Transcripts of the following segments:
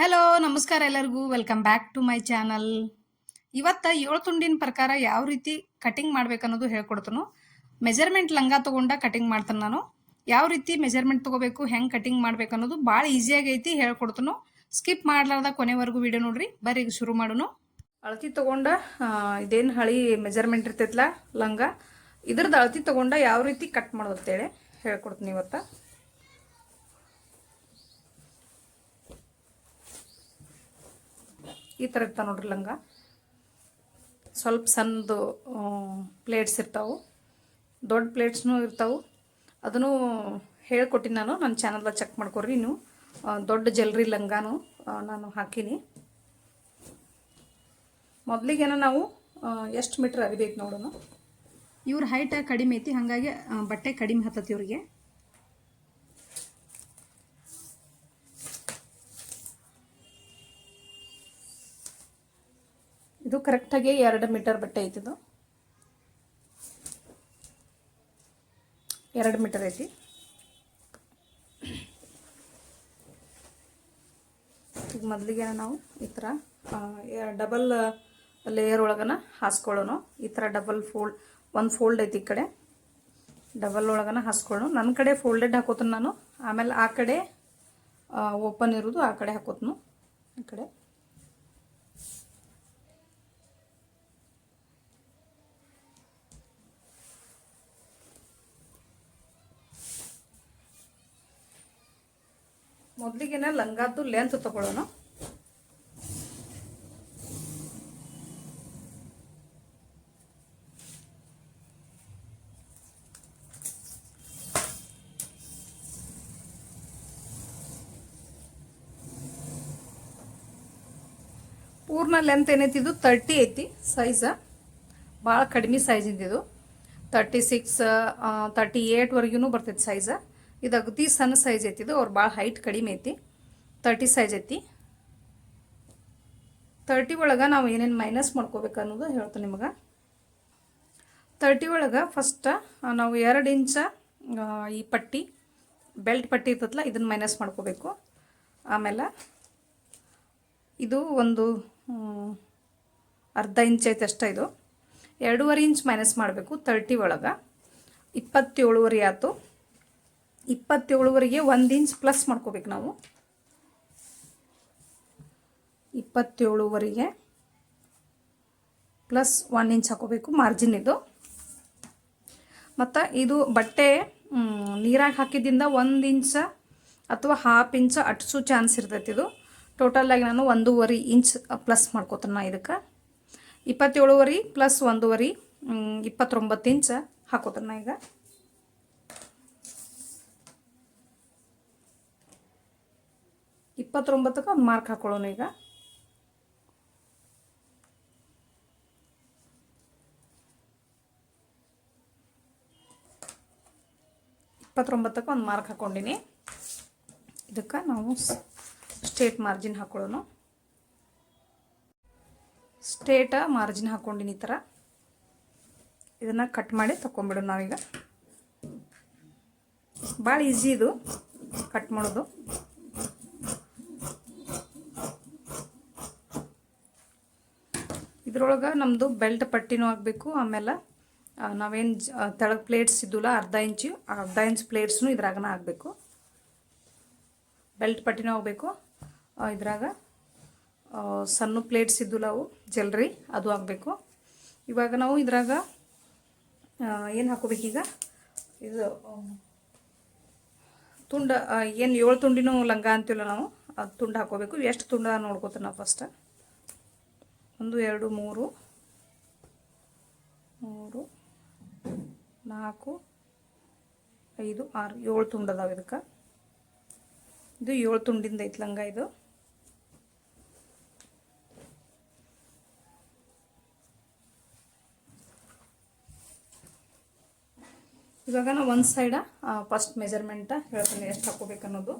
Hello ನಮಸ್ಕಾರ ಎಲ್ಲರಿಗೂ. Welcome back to my channel ಇವತ್ತ ಏಳು ತುಂಡಿನ ಪ್ರಕಾರ ಯಾವ ರೀತಿ ಕಟಿಂಗ್ ಮಾಡ್ಬೇಕನ್ನೋದು ಹೇಳ್ಕೊಡ್ತನು. ಮೆಜರ್ಮೆಂಟ್ ಲಂಗ ತಗೊಂಡ ಕಟಿಂಗ್ ಮಾಡ್ತಾನೆ ನಾನು. ಯಾವ ರೀತಿ ಮೆಜರ್ಮೆಂಟ್ ತಗೋಬೇಕು, ಹೆಂಗೆ ಕಟಿಂಗ್ ಮಾಡ್ಬೇಕು ಅನ್ನೋದು ಭಾಳ ಈಸಿಯಾಗಿ ಐತಿ ಹೇಳ್ಕೊಡ್ತನು. ಸ್ಕಿಪ್ ಮಾಡ್ಲಾರ್ದ ಕೊನೆವರೆಗೂ ವಿಡಿಯೋ ನೋಡ್ರಿ. ಈಗ ಶುರು ಮಾಡೋನು. ಅಳತಿ ತಗೊಂಡ ಇದೇನು ಹಳಿ ಮೆಜರ್ಮೆಂಟ್ ಇರ್ತೈತಲ್ಲ ಲಂಗ. ಇದ್ರದ್ದು ಅಳತಿ ತಗೊಂಡ ಯಾವ ರೀತಿ ಕಟ್ ಮಾಡೋದು ಅಂತೇಳಿ ಹೇಳ್ಕೊಡ್ತೀನಿ ಇವತ್ತ. ಈ ಥರ ಇರ್ತಾವೆ ನೋಡ್ರಿ ಲಂಗ. ಸ್ವಲ್ಪ ಸಣ್ಣದು ಪ್ಲೇಟ್ಸ್ ಇರ್ತಾವೆ. ದೊಡ್ಡ ಪ್ಲೇಟ್ಸ್ನೂ ಇರ್ತಾವೆ. ಅದನ್ನು ಹೇಳ್ಕೊಟ್ಟಿನಿ ನಾನು. ನನ್ನ ಚಾನಲ್ದಾಗ ಚೆಕ್ ಮಾಡ್ಕೊರಿ ನೀವು. ದೊಡ್ಡ ಜಲ್ರಿ ಲಂಗಾನು ನಾನು ಹಾಕೀನಿ. ಮೊದಲಿಗೇನ ನಾವು ಎಷ್ಟು ಮೀಟ್ರ್ ಅರಿಬೇಕು ನೋಡೋಣ. ಇವ್ರ ಹೈಟ ಕಡಿಮೆ ಐತಿ. ಹಾಗಾಗಿ ಬಟ್ಟೆ ಕಡಿಮೆ ಹತ್ತತಿ ಇವ್ರಿಗೆ. ಇದು ಕರೆಕ್ಟಾಗಿ ಎರಡು ಮೀಟರ್ ಬಟ್ಟೆ ಐತಿ ಇದು. ಎರಡು ಮೀಟರ್ ಐತಿ. ಈಗ ಮೊದಲಿಗೆ ನಾವು ಈ ಥರ ಡಬಲ್ ಲೇಯರ್ ಒಳಗನ ಹಾಸ್ಕೊಳ್ಳೋಣ ಈ ಥರ ಡಬಲ್ ಫೋಲ್ಡ್ ಒಂದು ಫೋಲ್ಡ್ ಐತಿ ಈ ಕಡೆ. ಡಬಲ್ ಒಳಗನ ಹಾಸ್ಕೊಳ್ಳೋಣ ನನ್ನ ಕಡೆ ಫೋಲ್ಡೆಡ್ ಹಾಕೋತೀನಿ ನಾನು. ಆಮೇಲೆ ಆ ಕಡೆ ಓಪನ್ ಇರೋದು, ಆ ಕಡೆ ಹಾಕೋತನು. ಈ ಕಡೆ. ಮೊದಲಿಗೆನ ಲಂಗಾದ್ದು ಲೆಂತ್ ತಗೊಳ್ಳೋಣ. ಪೂರ್ಣ ಲೆಂತ್ ಏನೈತಿ ಇದು? ತರ್ಟಿ ಐತಿ ಸೈಜ ಭಾಳ ಕಡಿಮೆ ಸೈಜ್ ಇದು ತರ್ಟಿ ಸಿಕ್ಸ್ ತರ್ಟಿ ಏಟ್ವರೆಗೂ ಬರ್ತೈತಿ ಸೈಜ ಇದು ಅಗದಿ ಸಣ್ಣ ಸೈಜ್ ಐತಿ ಇದು. ಅವ್ರು ಭಾಳ ಹೈಟ್ ಕಡಿಮೆ ಐತಿ. ತರ್ಟಿ ಸೈಜ್ ಐತಿ. ತರ್ಟಿ ಒಳಗೆ ನಾವು ಏನೇನು ಮೈನಸ್ ಮಾಡ್ಕೋಬೇಕು ಅನ್ನೋದು ಹೇಳ್ತೀನಿ ನಿಮಗೆ. ತರ್ಟಿ ಒಳಗೆ ಫಸ್ಟ್ ನಾವು ಎರಡು ಇಂಚ ಈ ಪಟ್ಟಿ ಬೆಲ್ಟ್ ಪಟ್ಟಿ ಇರ್ತದಲ್ಲ ಇದನ್ನು ಮೈನಸ್ ಮಾಡ್ಕೋಬೇಕು. ಆಮೇಲೆ ಇದು ಒಂದು ಅರ್ಧ ಇಂಚ್ ಐತೆ ಅಷ್ಟೇ ಇದು. ಎರಡೂವರೆ ಇಂಚ್ ಮೈನಸ್ ಮಾಡಬೇಕು ತರ್ಟಿ ಒಳಗೆ. ಇಪ್ಪತ್ತೇಳುವರೆ ಆಯ್ತು. ಇಪ್ಪತ್ತೇಳುವರೆಗೆ ಒಂದು ಇಂಚ್ ಪ್ಲಸ್ ಮಾಡ್ಕೋಬೇಕು ನಾವು. ಇಪ್ಪತ್ತೇಳುವರೆಗೆ ಪ್ಲಸ್ ಒನ್ ಇಂಚ್ ಹಾಕೋಬೇಕು ಮಾರ್ಜಿನ್ ಇದು. ಮತ್ತು ಇದು ಬಟ್ಟೆ ನೀರಾಗಿ ಹಾಕಿದ್ದಿಂದ ಒಂದು ಇಂಚ ಅಥವಾ ಹಾಫ್ ಇಂಚ್ ಅಟ್ಸು ಚಾನ್ಸ್ ಇರ್ತೈತಿ ಇದು. ಟೋಟಲಾಗಿ ನಾನು ಒಂದೂವರೆ ಇಂಚ್ ಪ್ಲಸ್ ಮಾಡ್ಕೋತೀನಿ ನಾ ಇದಕ್ಕೆ. ಇಪ್ಪತ್ತೇಳುವರೆ ಪ್ಲಸ್ ಒಂದೂವರೆ ಇಪ್ಪತ್ತೊಂಬತ್ತು ಇಂಚ್ ಹಾಕೋತೀನಿ ಈಗ. ಇಪ್ಪತ್ತೊಂಬತ್ತಕ್ಕೆ ಒಂದು ಮಾರ್ಕ್ ಹಾಕೊಳ್ಳೋಣ ಈಗ. ಇಪ್ಪತ್ತೊಂಬತ್ತಕ್ಕೆ ಒಂದು ಮಾರ್ಕ್ ಹಾಕ್ಕೊಂಡಿನಿ ಇದಕ್ಕೆ ನಾವು ಸ್ಟೇಟ್ ಮಾರ್ಜಿನ್ ಹಾಕೊಳ್ಳೋಣ. ಸ್ಟೇಟ ಮಾರ್ಜಿನ್ ಹಾಕ್ಕೊಂಡಿನಿ ಈ ಥರ ಇದನ್ನು ಕಟ್ ಮಾಡಿ ತೊಗೊಂಬಿಡೋಣ ನಾವೀಗ. ಭಾಳ ಈಸಿ ಇದು ಕಟ್ ಮಾಡೋದು. ಇದ್ರೊಳಗೆ ನಮ್ಮದು ಬೆಲ್ಟ್ ಪಟ್ಟಿನೂ ಆಗಬೇಕು, ಆಮೇಲೆ ನಾವೇನು ತೆಳಗೆ ಪ್ಲೇಟ್ಸ್ ಇದ್ದುಲ್ಲ, ಅರ್ಧ ಇಂಚು, ಅರ್ಧ ಇಂಚ್ ಪ್ಲೇಟ್ಸ್ನು ಇದ್ರಾಗನ ಆಗಬೇಕು. ಬೆಲ್ಟ್ ಪಟ್ಟಿನೂ ಆಗಬೇಕು. ಇದ್ರಾಗ ಸಣ್ಣ ಪ್ಲೇಟ್ಸ್ ಇದ್ದಲ್ಲ ಅವು, ಜಲ್ರಿ, ಅದು ಆಗಬೇಕು. ಇವಾಗ ನಾವು ಇದ್ರಾಗ ಏನು ಹಾಕೋಬೇಕೀಗ ಇದು ತುಂಡ ಏನು ಏಳು ತುಂಡಿನೂ ಲಂಗ ಅಂತೀವಲ್ಲ ನಾವು, ಅದು ತುಂಡು ಹಾಕೋಬೇಕು. ಎಷ್ಟು ತುಂಡ ನೋಡ್ಕೋತೀವಿ ನಾವು ಫಸ್ಟ್ ಒಂದು, ಎರಡು, ಮೂರು ಮೂರು, ನಾಲ್ಕು, ಐದು, ಆರು, ಏಳು ತುಂಡು ಅದಾವೆ ಇದಕ್ಕೆ. ಇದು ಏಳು ತುಂಡಿಂದ ಐತಿ ಲಂಗ ಇದು. ಇವಾಗ ನಾವು ಒಂದು ಸೈಡ ಫಸ್ಟ್ ಮೆಜರ್ಮೆಂಟ ಹೇಳ್ತೀನಿ ಎಷ್ಟು ಹಾಕೋಬೇಕು ಅನ್ನೋದು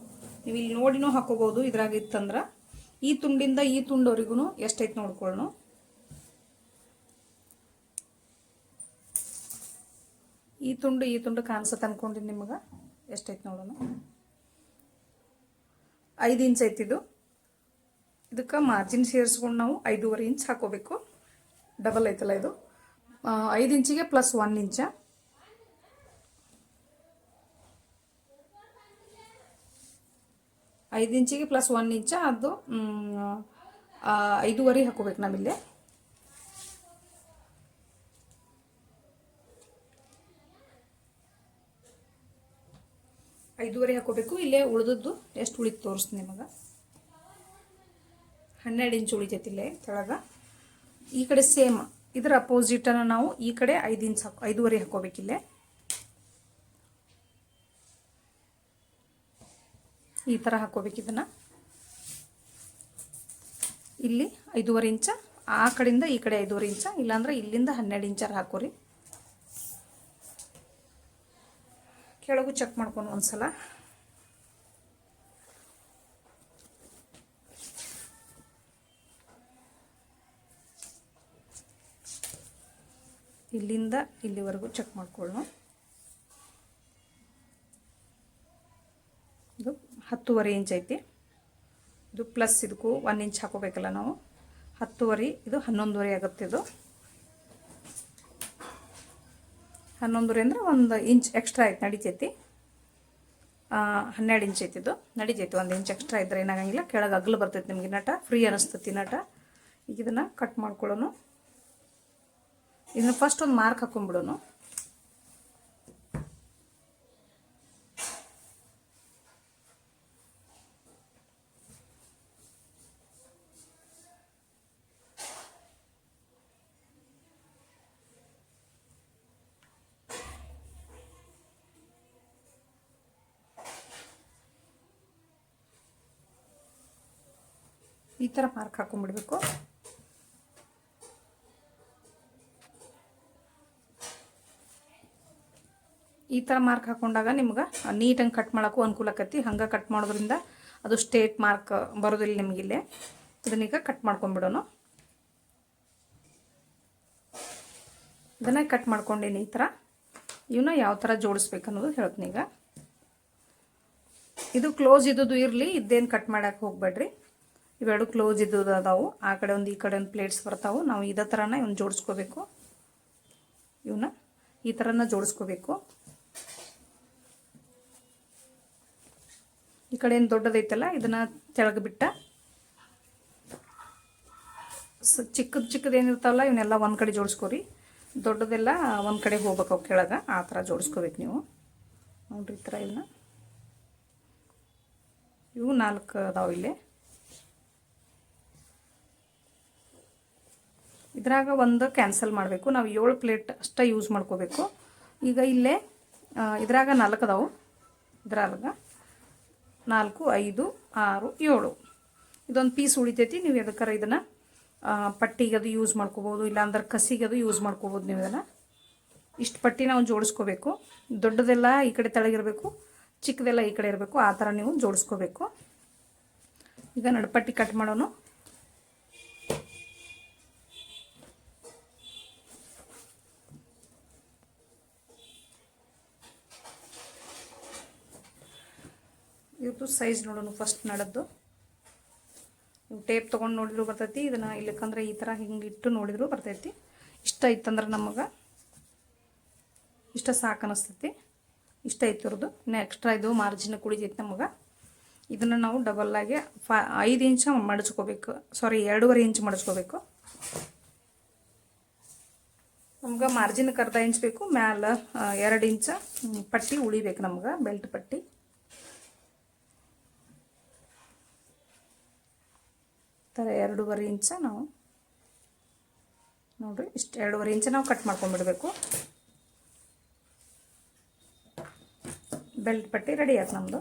ನೀವು ಇಲ್ಲಿ ನೋಡಿನೂ ಹಾಕೋಬೋದು ಇದ್ರಾಗ ಇತ್ತಂದ್ರೆ. ಈ ತುಂಡಿಂದ ಈ ತುಂಡವರೆಗೂ ಎಷ್ಟೈತೆ ನೋಡ್ಕೊಳ್ಳೋಣ ಈ ತುಂಡು ಈ ತುಂಡು ಕಾಣಿಸತ್ತೆ ಅನ್ಕೊಂಡಿನಿ ನಿಮಗೆ ಎಷ್ಟೈತೆ ನೋಡೋಣ ಐದು ಇಂಚ್ ಐತಿದು ಇದಕ್ಕೆ ಮಾರ್ಜಿನ್ ಸೇರಿಸ್ಕೊಂಡು ನಾವು ಐದೂವರೆ ಇಂಚ್ ಹಾಕೋಬೇಕು. ಡಬಲ್ ಐತಲ್ಲ ಇದು. ಆ, ಐದು ಇಂಚಿಗೆ ಪ್ಲಸ್ ಒನ್ ಇಂಚ. ಐದು ಇಂಚಿಗೆ ಪ್ಲಸ್ ಒನ್ ಇಂಚ ಅದು ಐದೂವರೆ ಹಾಕೋಬೇಕು ನಾವಿಲ್ಲಿ. ಐದೂವರೆ ಹಾಕೋಬೇಕು ಇಲ್ಲೇ ಉಳಿದದ್ದು ಎಷ್ಟು ಉಳಿತು ತೋರಿಸ್ತೀನಿ ನಿಮಗೆ. ಹನ್ನೆರಡು ಇಂಚು ಉಳಿತೈತಿ ಇಲ್ಲೇ ಕೆಳಗೆ. ಈ ಕಡೆ ಸೇಮ್ ಇದರ ಅಪೋಸಿಟನ್ನು ನಾವು ಈ ಕಡೆ ಐದು ಇಂಚ್ ಹಾಕೋ, ಐದೂವರೆ ಹಾಕೋಬೇಕಿಲ್ಲೇ ಈ ಥರ ಹಾಕೋಬೇಕು ಇದನ್ನು. ಇಲ್ಲಿ ಐದೂವರೆ ಇಂಚ, ಆ ಕಡೆಯಿಂದ ಈ ಕಡೆ ಐದೂವರೆ ಇಂಚ, ಇಲ್ಲಾಂದ್ರೆ ಇಲ್ಲಿಂದ ಹನ್ನೆರಡು ಇಂಚರ ಹಾಕೋರಿ. ಕೆಳಗೂ ಚೆಕ್ ಮಾಡ್ಕೊಂಡು ಒಂದ್ಸಲ. ಇಲ್ಲಿಂದ ಇಲ್ಲಿವರೆಗೂ ಚೆಕ್ ಮಾಡ್ಕೊಳ್ಳೋಣ ಇದು ಹತ್ತುವರೆ ಇಂಚ್ ಐತಿ. ಇದು ಪ್ಲಸ್ ಇದಕ್ಕೂ ಒನ್ ಇಂಚ್ ಹಾಕೋಬೇಕಲ್ಲ ನಾವು. ಹತ್ತುವರೆ, ಇದು ಹನ್ನೊಂದುವರೆ ಆಗುತ್ತೆ ಇದು. ಹನ್ನೊಂದುವರೆ ಅಂದರೆ ಒಂದು ಇಂಚ್ ಎಕ್ಸ್ಟ್ರಾ ಐತೆ ನಡಿತೈತಿ. ಹನ್ನೆರಡು ಇಂಚ್ ಐತಿ ಇದು. ನಡಿತೈತಿ, ಒಂದು ಇಂಚ್ ಎಕ್ಸ್ಟ್ರಾ ಇದ್ರೆ ಏನಾಗಂಗಿಲ್ಲ. ಕೆಳಗೆ ಅಗಲು ಬರ್ತೈತಿ ನಿಮಗೆ ನಟ. ಫ್ರೀ ಅನಿಸ್ತೈತಿ ನಟ. ಈಗ ಇದನ್ನು ಕಟ್ ಮಾಡ್ಕೊಳ್ಳೋನು. ಇದನ್ನು ಫಸ್ಟ್ ಒಂದು ಮಾರ್ಕ್ ಹಾಕೊಂಡ್ಬಿಡೋನು ಈ ಥರ ಮಾರ್ಕ್ ಹಾಕೊಂಡ್ಬಿಡ್ಬೇಕು. ಈ ಥರ ಮಾರ್ಕ್ ಹಾಕೊಂಡಾಗ ನಿಮ್ಗೆ ನೀಟಾಗಿ ಕಟ್ ಮಾಡೋಕ್ಕೂ ಅನುಕೂಲ ಆಕತಿ ಹಂಗೆ ಕಟ್ ಮಾಡೋದ್ರಿಂದ ಅದು ಸ್ಟೇಟ್ ಮಾರ್ಕ್ ಬರೋದಿಲ್ಲ ನಿಮಗಿಲ್ಲೇ ಇದನ್ನೀಗ ಕಟ್ ಮಾಡ್ಕೊಂಡ್ಬಿಡೋಣ. ಇದನ್ನ ಕಟ್ ಮಾಡ್ಕೊಂಡೇನಿ ಈ ಥರ ಇವನ್ನ ಯಾವ ಥರ ಜೋಡಿಸ್ಬೇಕು ಅನ್ನೋದು ಹೇಳ್ತೀನಿ ಈಗ. ಇದು ಕ್ಲೋಸ್ ಇದ್ದದ್ದು ಇರಲಿ, ಇದ್ದೇನು ಕಟ್ ಮಾಡಕ್ಕೆ ಹೋಗ್ಬೇಡ್ರಿ. ಇವೆರಡು ಕ್ಲೋಸ್ ಇದ್ದದ್ದು ಅದಾವು. ಆ ಕಡೆ ಒಂದು, ಈ ಕಡೆ ಒಂದು ಪ್ಲೇಟ್ಸ್ ಬರ್ತಾವೆ. ನಾವು ಇದೇ ಥರನ ಇವನ್ನ ಜೋಡಿಸ್ಕೋಬೇಕು. ಇವನ್ನ ಈ ಥರನ ಜೋಡಿಸ್ಕೋಬೇಕು. ಈ ಕಡೆ ಏನು ದೊಡ್ಡದೈತಲ್ಲ, ಇದನ್ನು ತೆಳಗೆ ಸ, ಚಿಕ್ಕದು ಚಿಕ್ಕದು ಏನಿರ್ತಾವಲ್ಲ ಇವನ್ನೆಲ್ಲ ಒಂದು ಕಡೆ ಜೋಡಿಸ್ಕೋರಿ. ದೊಡ್ಡದೆಲ್ಲ ಒಂದು ಕಡೆ ಹೋಗ್ಬೇಕು ಅವು ಕೆಳಗೆ. ಆ ಥರ ಜೋಡಿಸ್ಕೋಬೇಕು ನೀವು. ನೋಡ್ರಿ ಈ ಥರ ಇವನ್ನ ಇವು ನಾಲ್ಕು ಅದಾವೆ ಇಲ್ಲಿ. ಇದ್ರಾಗ ಒಂದು ಕ್ಯಾನ್ಸಲ್ ಮಾಡಬೇಕು. ನಾವು ಏಳು ಪ್ಲೇಟ್ ಅಷ್ಟೇ ಯೂಸ್ ಮಾಡ್ಕೋಬೇಕು. ಈಗ ಇಲ್ಲೇ ಇದ್ರಾಗ ನಾಲ್ಕು ಅದಾವು. ಇದ್ರಾಗ ನಾಲ್ಕು, ಐದು, ಆರು, ಏಳು. ಇದೊಂದು ಪೀಸ್ ಉಳಿತೈತಿ. ನೀವು ಎದಕ್ಕಾರ ಇದನ್ನು ಪಟ್ಟಿಗೆ ಅದು ಯೂಸ್ ಮಾಡ್ಕೋಬೋದು, ಇಲ್ಲಾಂದ್ರೆ ಕಸಿಗೆ ಅದು ಯೂಸ್ ಮಾಡ್ಕೋಬೋದು ನೀವು ಇದನ್ನು. ಇಷ್ಟು ಪಟ್ಟಿ ನಾವು ಜೋಡಿಸ್ಕೋಬೇಕು. ದೊಡ್ಡದೆಲ್ಲ ಈ ಕಡೆ ತೆಳಗಿರಬೇಕು, ಚಿಕ್ಕದೆಲ್ಲ ಈ ಕಡೆ ಇರಬೇಕು, ಆ ಥರ ನೀವು ಜೋಡಿಸ್ಕೋಬೇಕು. ಈಗ ನಡುಪಟ್ಟಿ ಕಟ್ ಮಾಡೋಣ ಇವ್ರದ್ದು ಸೈಜ್ ನೋಡೋಣ ಫಸ್ಟ್ ನಡದ್ದು ನೀವು ಟೇಪ್ ತೊಗೊಂಡು ನೋಡಿದ್ರು ಬರ್ತೈತಿ. ಇದನ್ನು ಇಲ್ಲಕ್ಕಂದ್ರೆ ಈ ಥರ ಹಿಂಗೆ ಇಟ್ಟು ನೋಡಿದ್ರು ಬರ್ತೈತಿ. ಇಷ್ಟ ಇತ್ತಂದ್ರೆ ನಮಗೆ ಇಷ್ಟ ಸಾಕು ಅನಿಸ್ತೈತಿ. ಇಷ್ಟ ಇನ್ನು ಎಕ್ಸ್ಟ್ರಾ ಇದು ಮಾರ್ಜಿನ್ ಕುಡಿತೈತಿ ನಮಗೆ. ಇದನ್ನು ನಾವು ಡಬಲ್ಲಾಗಿ ಫಾ ಐದು ಇಂಚು ಮಡಚ್ಕೋಬೇಕು. ಸಾರಿ ಎರಡೂವರೆ ಇಂಚ್ ಮಡಚ್ಕೋಬೇಕು. ನಮ್ಗೆ ಮಾರ್ಜಿನ್ ಅರ್ಧ ಇಂಚ್ ಬೇಕು. ಮ್ಯಾಲ ಎರಡು ಇಂಚ ಪಟ್ಟಿ ಉಳಿಬೇಕು ನಮ್ಗೆ ಬೆಲ್ಟ್ ಪಟ್ಟಿ. ಥರ ಎರಡೂವರೆ ಇಂಚ ನಾವು ನೋಡಿರಿ, ಇಷ್ಟು ಎರಡೂವರೆ ಇಂಚ ನಾವು ಕಟ್ ಮಾಡ್ಕೊಂಡ್ಬಿಡ್ಬೇಕು. ಬೆಲ್ಟ್ ಪಟ್ಟಿ ರೆಡಿ ಆಯ್ತು ನಮ್ಮದು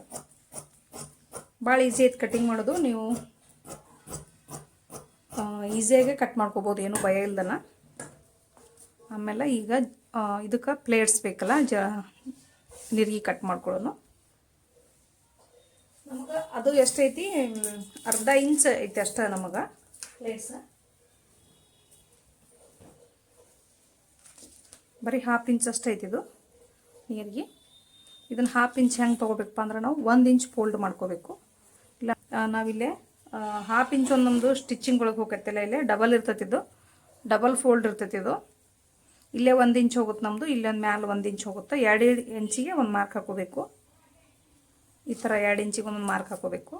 ಭಾಳ ಈಸಿ ಆಯ್ತು ಕಟಿಂಗ್ ಮಾಡೋದು. ನೀವು ಈಸಿಯಾಗೆ ಕಟ್ ಮಾಡ್ಕೋಬೋದು, ಏನು ಭಯ ಇಲ್ದನ. ಆಮೇಲೆ ಈಗ ಇದಕ್ಕೆ ಪ್ಲೇಟ್ಸ್ ಬೇಕಲ್ಲ, ಜ, ನಿರ್ಗಿ ಕಟ್ ಮಾಡ್ಕೊಳ್ಳೋನು ನಮ್ಗೆ ಅದು ಎಷ್ಟೈತಿ? ಅರ್ಧ ಇಂಚ್ ಐತಿ ಅಷ್ಟ ನಮಗೆ. ಲೇಸ ಬರೀ ಹಾಫ್ ಇಂಚ್ ಅಷ್ಟೇ ಐತಿ ಇದು ನೀರಿಗೆ. ಇದನ್ನು ಹಾಫ್ ಇಂಚ್ ಹೆಂಗೆ ತೊಗೋಬೇಕಪ್ಪ ಅಂದ್ರೆ ನಾವು ಒಂದು ಇಂಚ್ ಫೋಲ್ಡ್ ಮಾಡ್ಕೋಬೇಕು. ಇಲ್ಲ ನಾವಿಲ್ಲೇ ಹಾಫ್ ಇಂಚ್ ಒಂದು ನಮ್ಮದು ಸ್ಟಿಚಿಂಗ್ ಒಳಗೆ ಹೋಗತ್ತಿಲ್ಲ ಇಲ್ಲೇ ಡಬಲ್ ಇರ್ತೈತಿದ್ದು ಡಬಲ್ ಫೋಲ್ಡ್ ಇರ್ತೈತಿ ಇದು. ಇಲ್ಲೇ ಒಂದು ಇಂಚ್ ಹೋಗುತ್ತೆ ನಮ್ಮದು ಇಲ್ಲೊಂದು ಮ್ಯಾಲೆ ಒಂದು ಇಂಚ್ ಹೋಗುತ್ತೆ, ಎರಡು ಇಂಚಿಗೆ ಒಂದು ಮಾರ್ಕ್ ಹಾಕೋಬೇಕು. ಈ ಥರ ಎರಡು ಇಂಚಿಗೊಂದು ಮಾರ್ಕ್ ಹಾಕೋಬೇಕು.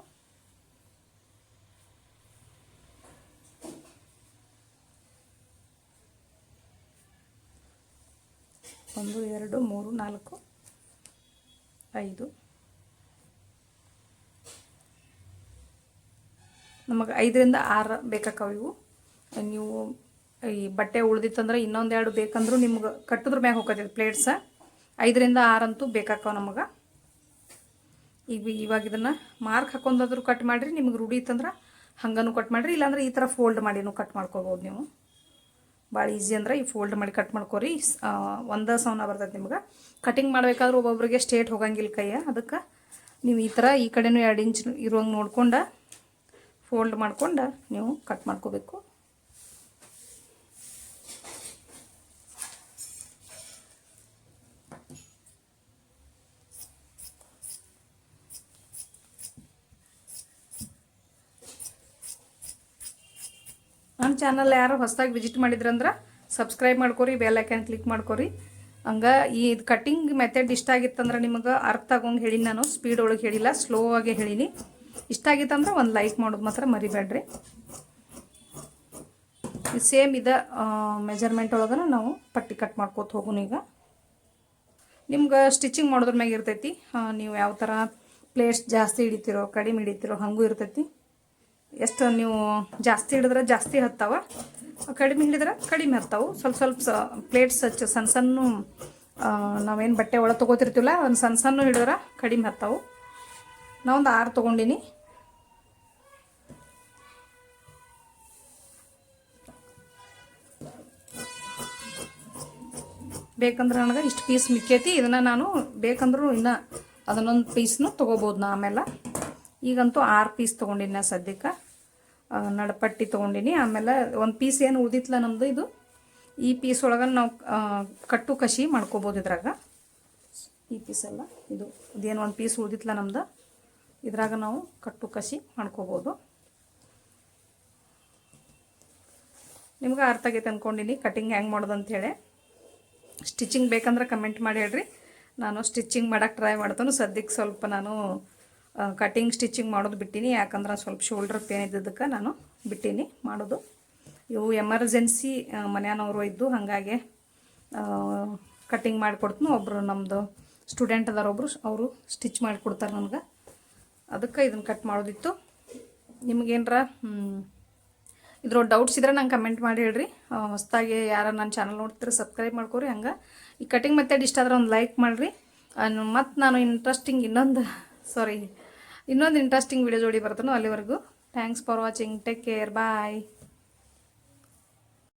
ಒಂದು, ಎರಡು, ಮೂರು, ನಾಲ್ಕು, ಐದು. ನಮಗೆ ಐದರಿಂದ ಆರು ಬೇಕಾಕವು ಇವು. ನೀವು ಈ ಬಟ್ಟೆ ಉಳ್ದಿತ್ತಂದ್ರೆ ಇನ್ನೊಂದೆರಡು ಬೇಕಂದ್ರೂ ನಿಮ್ಗೆ ಕಟ್ಟಿದ್ರ ಮ್ಯಾಗ ಹೋಗತ್ತೈತೆ ಪ್ಲೇಟ್ಸ ಐದರಿಂದ ಆರಂತೂ ಬೇಕಾಕವು ನಮಗೆ. ಈಗ ಇವಾಗ ಇದನ್ನು ಮಾರ್ಕ್ ಹಾಕೊಂಡಾದ್ರೂ ಕಟ್ ಮಾಡಿರಿ, ನಿಮ್ಗೆ ರೂಢಿ ಇತ್ತಂದ್ರೆ ಹಂಗನೂ ಕಟ್ ಮಾಡಿರಿ, ಇಲ್ಲಾಂದ್ರೆ ಈ ಥರ ಫೋಲ್ಡ್ ಮಾಡಿನೂ ಕಟ್ ಮಾಡ್ಕೋಬೋದು ನೀವು. ಭಾಳ ಈಸಿ ಅಂದ್ರೆ ಈ ಫೋಲ್ಡ್ ಮಾಡಿ ಕಟ್ ಮಾಡ್ಕೊರಿ. ಒಂದೇ ಸೌನ ಬರ್ತೈತೆ ನಿಮ್ಗೆ. ಕಟಿಂಗ್ ಮಾಡ್ಬೇಕಾದ್ರೆ ಒಬ್ಬೊಬ್ರಿಗೆ ಸ್ಟೇಟ್ ಹೋಗಂಗಿಲ್ಲ ಕೈಯ. ಅದಕ್ಕೆ ನೀವು ಈ ಥರ ಈ ಕಡೆನೂ ಎರಡು ಇಂಚ್ ಇರುವಂಗೆ ನೋಡ್ಕೊಂಡು ಫೋಲ್ಡ್ ಮಾಡ್ಕೊಂಡು ನೀವು ಕಟ್ ಮಾಡ್ಕೋಬೇಕು. ನನ್ನ ಚಾನಲ್ ಯಾರು ಹೊಸದಾಗಿ ವಿಸಿಟ್ ಮಾಡಿದ್ರಂದ್ರೆ ಸಬ್ಸ್ಕ್ರೈಬ್ ಮಾಡ್ಕೊರಿ ಐಕನ್ ಕ್ಲಿಕ್ ಮಾಡ್ಕೊರಿ. ಹಂಗೆ ಈ ಕಟ್ಟಿಂಗ್ ಮೆಥಡ್ ಇಷ್ಟ ಆಗಿತ್ತಂದ್ರೆ ನಿಮಗೆ ಅರ್ಥ ಆಗೋಂಗೆ ಹೇಳಿ ನಾನು. ಸ್ಪೀಡ್ ಒಳಗೆ ಹೇಳಿಲ್ಲ ಸ್ಲೋ ಆಗಿ ಹೇಳೀನಿ. ಇಷ್ಟ ಆಗಿತ್ತಂದ್ರೆ ಒಂದು ಲೈಕ್ ಮಾಡೋದು ಮಾತ್ರ ಮರಿಬೇಡ್ರಿ ಸೇಮ್ ಇದ ಮೆಜರ್ಮೆಂಟ್ ಒಳಗೆ ನಾವು ಪಟ್ಟಿ ಕಟ್ ಮಾಡ್ಕೋತ ಹೋಗೋಣ ಈಗ. ನಿಮ್ಗೆ ಸ್ಟಿಚಿಂಗ್ ಮಾಡೋದ್ರ ಮ್ಯಾಗ ಇರ್ತೈತಿ. ನೀವು ಯಾವ ಥರ ಪ್ಲೇಟ್ಸ್ ಜಾಸ್ತಿ ಹಿಡಿತಿರೋ, ಕಡಿಮೆ ಹಿಡಿತಿರೋ ಹಂಗೂ ಇರ್ತೈತಿ. ಎಷ್ಟು ನೀವು ಜಾಸ್ತಿ ಹಿಡಿದ್ರೆ ಜಾಸ್ತಿ ಹತ್ತಾವ, ಕಡಿಮೆ ಹಿಡಿದ್ರೆ ಕಡಿಮೆ ಹತ್ತಾವು. ಸ್ವಲ್ಪ ಸ್ವಲ್ಪ ಸ ಪ್ಲೇಟ್ಸ್ ಹಚ್ಚ. ಸಣ್ಣ ಸಣ್ಣ ನಾವೇನು ಬಟ್ಟೆ ಒಳಗೆ ತೊಗೋತಿರ್ತೀವಲ್ಲ ಒಂದು ಸಣ್ಣ ಸಣ್ಣ ಹಿಡಿದ್ರೆ ಕಡಿಮೆ ಹತ್ತಾವು. ನಾವೊಂದು ಆರು ತೊಗೊಂಡಿನಿ. ಬೇಕಂದ್ರೆ ನನಗೆ ಇಷ್ಟು ಪೀಸ್ ಮಿಕ್ಕೈತಿ. ಇದನ್ನು ನಾನು ಬೇಕಂದ್ರೂ ಇನ್ನೂ ಅದನ್ನೊಂದು ಪೀಸ್ನು ತೊಗೋಬೋದು ನಾ ಆಮೇಲೆ. ಈಗಂತೂ ಆರು ಪೀಸ್ ತೊಗೊಂಡಿನಿ ನಾ ಸದ್ಯಕ್ಕೆ. ನಡಪಟ್ಟಿ ತೊಗೊಂಡಿನಿ. ಆಮೇಲೆ ಒಂದು ಪೀಸ್ ಏನು ಉದಿತ್ಲ ನಮ್ಮದು ಇದು. ಈ ಪೀಸ್ ಒಳಗೆ ನಾವು ಕಟ್ಟು ಕಸಿ ಮಾಡ್ಕೋಬೋದು ಇದ್ರಾಗ. ಈ ಪೀಸ್ ಎಲ್ಲ, ಇದು, ಇದೇನು ಒಂದು ಪೀಸ್ ಉಳಿದಿತ್ತಲ್ಲ ನಮ್ದು. ಇದ್ರಾಗ ನಾವು ಕಟ್ಟು ಕಸಿ ಮಾಡ್ಕೋಬೋದು. ನಿಮ್ಗೆ ಅರ್ಥ ಆಗೈತೆ ಅಂದ್ಕೊಂಡಿನಿ ಕಟಿಂಗ್ ಹೆಂಗೆ ಮಾಡೋದು ಅಂಥೇಳಿ ಸ್ಟಿಚಿಂಗ್ ಬೇಕಂದ್ರೆ ಕಮೆಂಟ್ ಮಾಡಿ ಹೇಳ್ರಿ. ನಾನು ಸ್ಟಿಚಿಂಗ್ ಮಾಡೋಕ್ಕೆ ಟ್ರೈ ಮಾಡ್ತಾನು. ಸದ್ಯಕ್ಕೆ ಸ್ವಲ್ಪ ನಾನು ಕಟಿಂಗ್ ಸ್ಟಿಚಿಂಗ್ ಮಾಡೋದು ಬಿಟ್ಟೀನಿ. ಯಾಕಂದ್ರೆ ಸ್ವಲ್ಪ ಶೋಲ್ಡರ್ ಪೇನ್ ಇದ್ದಿದ್ದಕ್ಕೆ ನಾನು ಬಿಟ್ಟೀನಿ ಮಾಡೋದು. ಇವು ಎಮರ್ಜೆನ್ಸಿ ಮನೆಯವರು ಇದ್ದು ಹಾಗಾಗಿ ಕಟಿಂಗ್ ಮಾಡಿಕೊಡ್ತೀನಿ ಒಬ್ಬರು ನಮ್ಮದು ಸ್ಟೂಡೆಂಟ್ ಅದಾರ ಒಬ್ಬರು ಅವರು ಸ್ಟಿಚ್ ಮಾಡಿಕೊಡ್ತಾರೆ ನನಗೆ. ಅದಕ್ಕೆ ಇದನ್ನು ಕಟ್ ಮಾಡೋದಿತ್ತು. ನಿಮಗೇನರ ಇದ್ರ ಡೌಟ್ಸ್ ಇದ್ರೆ ನಂಗೆ ಕಮೆಂಟ್ ಮಾಡಿ ಹೇಳ್ರಿ. ಹೊಸದಾಗಿ ಯಾರ ನನ್ನ ಚಾನಲ್ ನೋಡ್ತಿರೋ ಸಬ್ಸ್ಕ್ರೈಬ್ ಮಾಡ್ಕೊರಿ ಹಂಗೆ. ಈ ಕಟಿಂಗ್ ಮೆಥಡ್ ಇಷ್ಟ ಆದ್ರೆ ಒಂದು ಲೈಕ್ ಮಾಡಿರಿ. ಮತ್ತು ನಾನು ಇಂಟ್ರೆಸ್ಟಿಂಗ್ ಇನ್ನೊಂದು ಸಾರಿ ಇನ್ನೊಂದು ಇಂಟ್ರೆಸ್ಟಿಂಗ್ ವಿಡಿಯೋ ಜೋಡಿ ಬರ್ತಾನೋ ಅಲ್ಲಿವರೆಗೂ. Thanks for watching take care bye